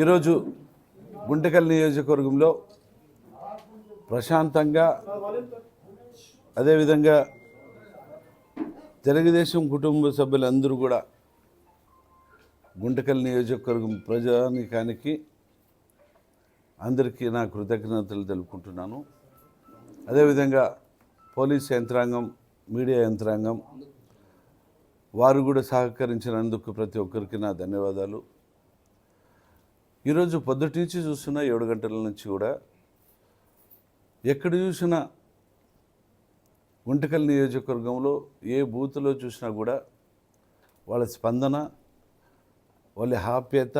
ఈరోజు గుంటకల్ నియోజకవర్గంలో ప్రశాంతంగా అదేవిధంగా తెలుగుదేశం కుటుంబ సభ్యులందరూ కూడా గుంటకల్ నియోజకవర్గం ప్రజానికానికి అందరికీ నా కృతజ్ఞతలు తెలుపుకుంటున్నాను. అదేవిధంగా పోలీస్ యంత్రాంగం మీడియా యంత్రాంగం వారు కూడా సహకరించినందుకు ప్రతి ఒక్కరికి నా ధన్యవాదాలు. ఈరోజు పొద్దుటి నుంచి చూస్తున్నా ఏడు గంటల నుంచి కూడా ఎక్కడ చూసినా గుంటకల్ నియోజకవర్గంలో ఏ బూత్లో చూసినా కూడా వాళ్ళ స్పందన వాళ్ళ హాప్యత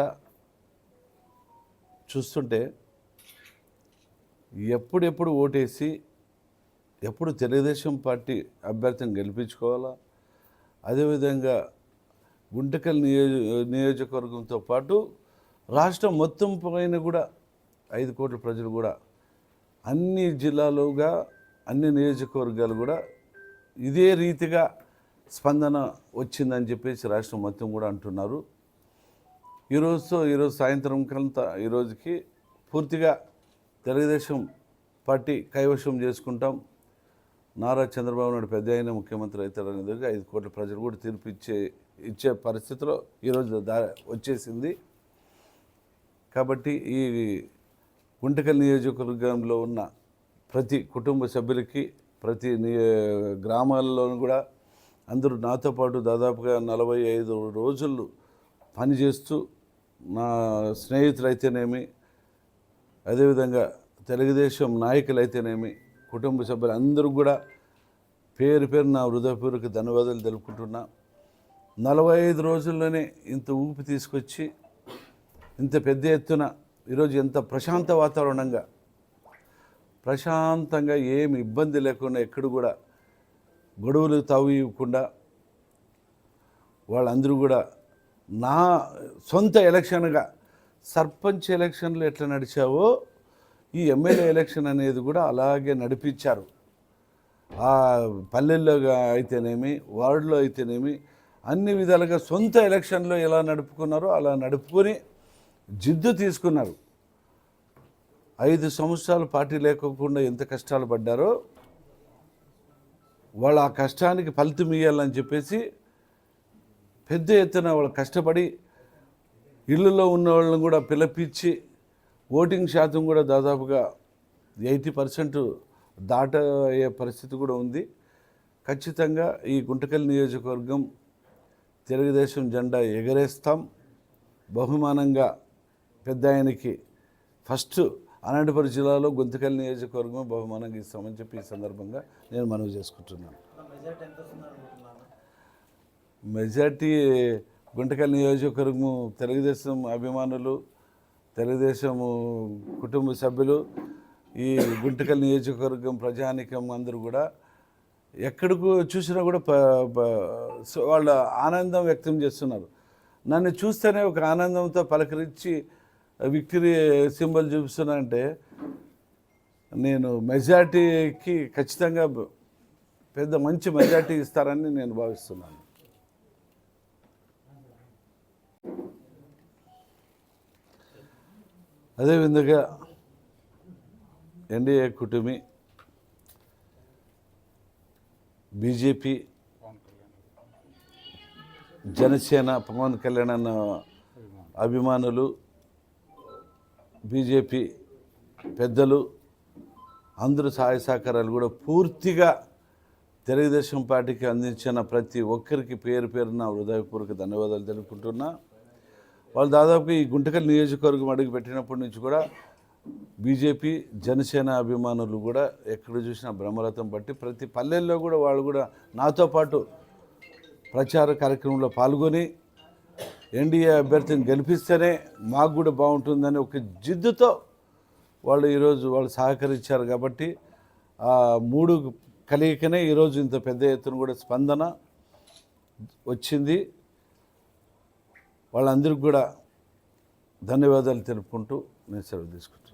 చూస్తుంటే ఎప్పుడెప్పుడు ఓటేసి ఎప్పుడు తెలుగుదేశం పార్టీ అభ్యర్థిని గెలిపించుకోవాలా? అదేవిధంగా గుంటకల్ నియోజ నియోజకవర్గంతో పాటు రాష్ట్రం మొత్తం పైన కూడా ఐదు కోట్ల ప్రజలు కూడా అన్ని జిల్లాలుగా అన్ని నియోజకవర్గాలు కూడా ఇదే రీతిగా స్పందన వచ్చిందని చెప్పేసి రాష్ట్రం మొత్తం కూడా అంటున్నారు. ఈరోజుతో ఈరోజు సాయంత్రం కంతా ఈరోజుకి పూర్తిగా తెలుగుదేశం పార్టీ కైవశం చేసుకుంటాం. నారా చంద్రబాబు నాయుడు పెద్ద అయిన ముఖ్యమంత్రి అవుతారనే ఐదు కోట్ల ప్రజలు కూడా తీర్పు ఇచ్చే ఇచ్చే పరిస్థితిలో ఈరోజు దా వచ్చేసింది. కాబట్టి ఈ గుంటకల్ నియోజకవర్గంలో ఉన్న ప్రతి కుటుంబ సభ్యులకి ప్రతి నియ- గ్రామాల్లోనూ కూడా అందరూ నాతో పాటు దాదాపుగా నలభై ఐదు రోజులు పనిచేస్తూ నా స్నేహితులైతేనేమి అదేవిధంగా తెలుగుదేశం నాయకులైతేనేమి కుటుంబ సభ్యులు అందరూ కూడా పేరు పేరు నా హృదయపూర్వక ధన్యవాదాలు తెలుపుకుంటున్నా. నలభై ఐదు రోజుల్లోనే ఇంత ఊపి తీసుకొచ్చి ఇంత పెద్ద ఎత్తున ఈరోజు ఎంత ప్రశాంత వాతావరణంగా ప్రశాంతంగా ఏమి ఇబ్బంది లేకుండా ఎక్కడ కూడా గొడవలు తావివ్వకుండా వాళ్ళందరూ కూడా నా సొంత ఎలక్షన్గా సర్పంచ్ ఎలక్షన్లు ఎట్లా నడిచావో ఈ ఎమ్మెల్యే ఎలక్షన్ అనేది కూడా అలాగే నడిపించారు. ఆ పల్లెల్లో అయితేనేమి వార్డులో అయితేనేమి అన్ని విధాలుగా సొంత ఎలక్షన్లో ఎలా నడుపుకున్నారో అలా నడుపుకొని జిద్దు తీసుకున్నారు. ఐదు సంవత్సరాలు పార్టీ లేకోకుండా ఎంత కష్టాలు పడ్డారో వాళ్ళ ఆ కష్టానికి ఫలితం ఇవ్వాలని చెప్పేసి పెద్ద ఎత్తున వాళ్ళు కష్టపడి ఇళ్ళలో ఉన్న వాళ్ళని కూడా పిలిపించి ఓటింగ్ శాతం కూడా దాదాపుగా ఎయిటీ పర్సెంట్ దాట అయ్యే పరిస్థితి కూడా ఉంది. ఖచ్చితంగా ఈ గుంటకల్ నియోజకవర్గం తెలుగుదేశం జెండా ఎగరేస్తాం. బహుమానంగా పెద్ద ఆయనకి ఫస్ట్ అనంతపురం జిల్లాలో గుంతకల్ నియోజకవర్గం బహుమానంగా ఇస్తామని చెప్పి ఈ సందర్భంగా నేను మనవి చేసుకుంటున్నాను. మెజార్టీ గుంటకల్ నియోజకవర్గం తెలుగుదేశం అభిమానులు తెలుగుదేశం కుటుంబ సభ్యులు ఈ గుంటకల్ నియోజకవర్గం ప్రజానికం అందరూ కూడా ఎక్కడికి చూసినా కూడా వాళ్ళ ఆనందం వ్యక్తం చేస్తున్నారు. నన్ను చూస్తేనే ఒక ఆనందంతో పలకరించి విక్టరీ సింబల్ చూపిస్తున్నా అంటే నేను మెజార్టీకి ఖచ్చితంగా పెద్ద మంచి మెజార్టీ ఇస్తారని నేను భావిస్తున్నాను. అదేవిధంగా ఎన్డీఏ కుటుంబి బీజేపీ జనసేన పవన్ కళ్యాణ్ అన్న అభిమానులు బీజేపీ పెద్దలు అందరూ సహాయ సహకారాలు కూడా పూర్తిగా తెలుగుదేశం పార్టీకి అందించిన ప్రతి ఒక్కరికి పేరు పేరున హృదయపూర్వక ధన్యవాదాలు తెలుపుకుంటున్నా. వాళ్ళు దాదాపు ఈ గుంటకల్ నియోజకవర్గం అడుగు పెట్టినప్పటి నుంచి కూడా బీజేపీ జనసేన అభిమానులు కూడా ఎక్కడ చూసినా బ్రహ్మరథం బట్టి ప్రతి పల్లెల్లో కూడా వాళ్ళు కూడా నాతో పాటు ప్రచార కార్యక్రమంలో పాల్గొని ఎన్డీఏ అభ్యర్థిని గెలిపిస్తేనే మాకు కూడా బాగుంటుందని ఒక జిద్దుతో వాళ్ళు ఈరోజు వాళ్ళు సహకరించారు కాబట్టి ఆ మూడు కలిగికనే ఈరోజు ఇంత పెద్ద ఎత్తున కూడా స్పందన వచ్చింది. వాళ్ళందరికీ కూడా ధన్యవాదాలు తెలుపుకుంటూ నేను సెలవు తీసుకుంటున్నాను.